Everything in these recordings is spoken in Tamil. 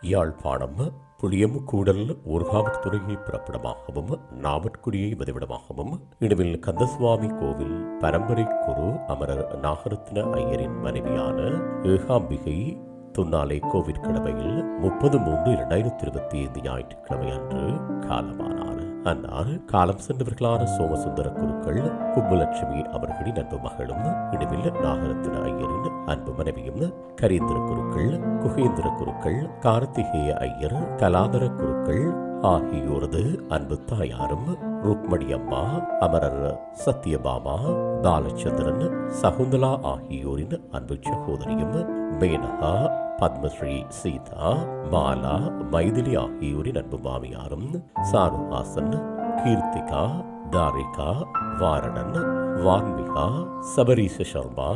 யாழ்ப்பாணம் புளியமுக்கூடல் ஊர்காவத்துறையை பிறப்பிடமாகவும் நாவற்குடியை வதிவிடமாகவும் இடுவில் கந்தசுவாமி கோவில் பரம்பரை குரு அமரர் நாகரத்ன ஐயரின் மனைவியான ஏகாம்பிகை துன்னாலை கோவிற்கிழமையில் முப்பது மூன்று இரண்டாயிரத்தி இருபத்தி ஐந்து ஞாயிற்றுக்கிழமை அன்று காலமானார். அன்னாறு காலம் சென்றவர்களான சோமசுந்தர குருக்கள் கும்பலட்சுமி அவர்களின் அன்பு மகளும் இடுவில் நாகரத்தின ஐயரின் அன்பு மனைவியும் கரீந்திர குருக்கள் குகேந்திர குருக்கள் கார்த்திகேய ஐயர் கலாதர குருக்கள் ஆகியோரது அன்பு தாயாரும் ருக்மணி அம்மா அமரர் சத்யபாமா பாலச்சந்திரன் சகுந்தலா ஆகியோரின் அன்பு சகோதரியும் மேனகா பத்மஸ்ரீ சீதா மாலா மைதிலி ஆகியோரின் அன்பு மாமியாரும் சாருஹாசன் கீர்த்திகா தாரிகா வாரணன் வான்மிகா சபரீச சர்மா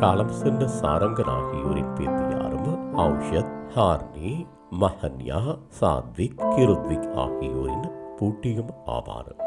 காலம் சென்ற சாரங்கன் ஆகியோரின் பேத்தியாரும் ஔஷத் ஹார்னி மஹன்யா சாத்விக் கிருத்விக் ஆகியோரின் பூட்டியும் ஆவார்.